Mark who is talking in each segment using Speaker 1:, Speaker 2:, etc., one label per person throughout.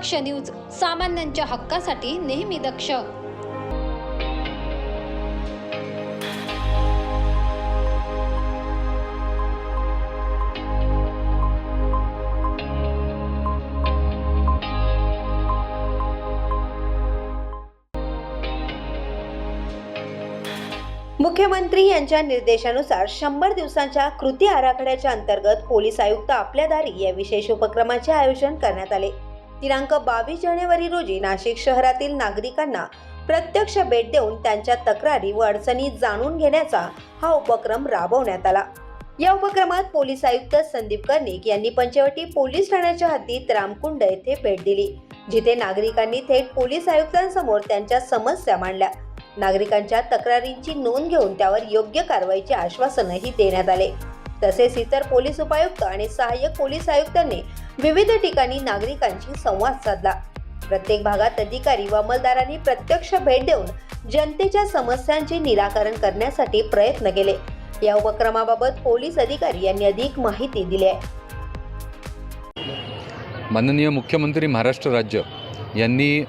Speaker 1: दक्ष news सामान्यांच्या हक्कासाठी नेहमी दक्ष.
Speaker 2: मुख्यमंत्री यांच्या निर्देशानुसार शंभर दिवसांच्या कृती आराखड्याच्या अंतर्गत पोलीस आयुक्त आपल्या दारी या विशेष उपक्रमाचे आयोजन करण्यात आले. दिनांक बावीस जानेवारी रोजी नाशिक शहरातील नागरिकांना प्रत्यक्ष भेट देऊन त्यांच्या तक्रारी व अडचणी जाणून घेण्याचा हा उपक्रम राबवण्यात आला. या उपक्रमात पोलीस आयुक्त संदीप कर्णिक यांनी पंचवटी पोलीस ठाण्याच्या हद्दीत रामकुंड येथे भेट दिली जिथे नागरिकांनी थेट पोलीस आयुक्तांसमोर त्यांच्या समस्या मांडल्या. नागरिकांच्या तक्रारींची नोंद घेऊन त्यावर योग्य कारवाईचे आश्वासनही देण्यात आले. तसेच इतर पोलीस उपायुक्त आणि सहाय्यक पोलीस आयुक्तांनी विविध ठिकाणी नागरिकांशी संवाद साधला. प्रत्येक भागात अधिकारी व अंमलदारांनी प्रत्यक्ष भेट देऊन जनतेच्या समस्यांचे निराकरण करण्यासाठी प्रयत्न केले. या उपक्रमाबाबत पोलीस अधिकारी यांनी अधिक माहिती दिली आहे.
Speaker 3: माननीय मुख्यमंत्री महाराष्ट्र राज्य यांनी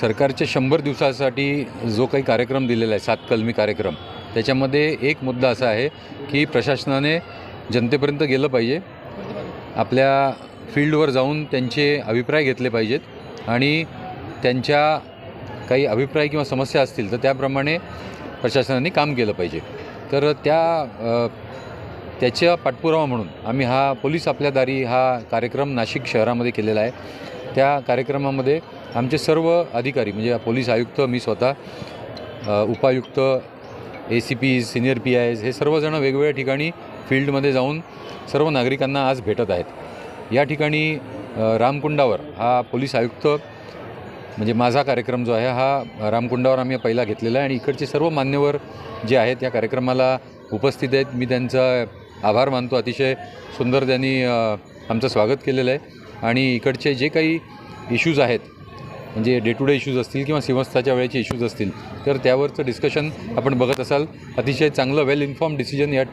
Speaker 3: सरकारच्या शंभर दिवसासाठी जो काही कार्यक्रम दिलेला आहे सात कलमी कार्यक्रम त्याच्यामध्ये एक मुद्दा असा आहे की प्रशासनाने जनतेपर्यंत गेलं पाहिजे. आपल्या फील्डवर जाऊन त्यांचे अभिप्राय घेतले पाहिजेत आणि त्यांच्या काही अभिप्राय किंवा समस्या असतील तर त्याप्रमाणे प्रशासनाने काम केलं पाहिजे. तर त्या त्याच्या पाठपुरावा म्हणून आम्ही हा पोलीस आपल्या दारी हा कार्यक्रम नाशिक शहरामध्ये केलेला आहे. त्या कार्यक्रमामध्ये आमचे सर्व अधिकारी म्हणजे पोलीस आयुक्त मी स्वतः उपायुक्त A C P senior P I S हे सर्वजण वेगवेगळ्या ठिकाणी फील्डमध्ये जाऊन सर्व नागरिकांना आज भेटत आहेत. या ठिकाणी रामकुंडावर हा पोलीस आयुक्त म्हणजे माझा कार्यक्रम जो आहे हा रामकुंडावर आम्ही पहिला घेतलेला आहे आणि इकडचे सर्व मान्यवर जे आहेत या कार्यक्रमाला उपस्थित आहेत. मी त्यांचा आभार मानतो. अतिशय सुंदर त्यांनी आमचं स्वागत केलेलं आहे. आणि इकडचे जे काही इश्यूज आहेत म्हणजे डे टू डे इश्यूज असतील किंवा सिंहस्थाच्या वेळेचे इश्यूज असतील तर त्यावरचं डिस्कशन आपण बघत असाल. अतिशय चांगलं वेल इन्फॉर्म डिसिजन या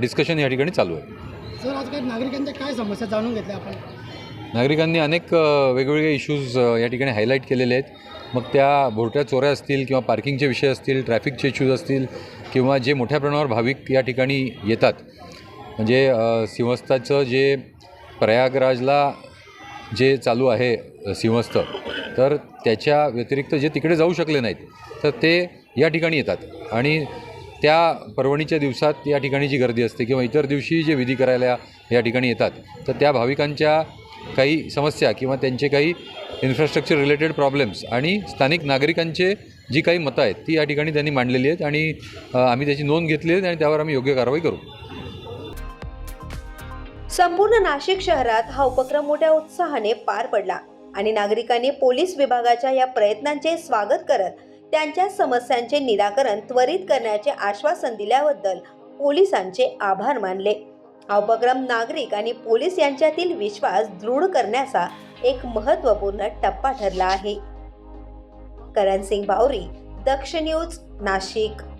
Speaker 3: डिस्कशन या ठिकाणी चालू आहे.
Speaker 4: सर आज काही नागरिकांच्या काय समस्या जाणून घेतल्या आपण?
Speaker 3: नागरिकांनी अनेक वेगवेगळे इश्यूज या ठिकाणी हायलाईट केलेले आहेत. मग त्या भोरट्या चोऱ्या असतील किंवा पार्किंगचे विषय असतील ट्रॅफिकचे इश्यूज असतील किंवा जे मोठ्या प्रमाणावर भाविक या ठिकाणी येतात. म्हणजे सिंहस्थाचं जे प्रयागराजला जे चालू आहे सिंहस्थ तर त्याच्या व्यतिरिक्त जे तिकडे जाऊ शकले नाहीत तर ते या ठिकाणी येतात. आणि त्या पर्वणीच्या दिवसात या ठिकाणी जी गर्दी असते किंवा इतर दिवशी जे विधी करायला या ठिकाणी येतात तर त्या भाविकांच्या काही समस्या किंवा त्यांचे काही इन्फ्रास्ट्रक्चर रिलेटेड प्रॉब्लेम्स आणि स्थानिक नागरिकांचे जी काही मतं आहेत ती या ठिकाणी त्यांनी मांडलेली आहेत आणि आम्ही त्याची नोंद घेतली आहे आणि त्यावर आम्ही योग्य कारवाई करू.
Speaker 2: संपूर्ण नाशिक शहरात हा उपक्रम मोठ्या उत्साहाने पार पडला आणि नागरिकांनी पोलीस विभागाच्या या प्रयत्नांचे स्वागत करत त्यांच्या समस्यांचे निराकरण त्वरित करण्याचे आश्वासन दिल्याबद्दल पोलिसांचे आभार मानले. हा उपक्रम नागरिक आणि पोलीस यांच्यातील विश्वास दृढ करण्याचा एक महत्त्वपूर्ण टप्पा ठरला आहे. करण सिंग बावरी दक्ष न्यूज नाशिक.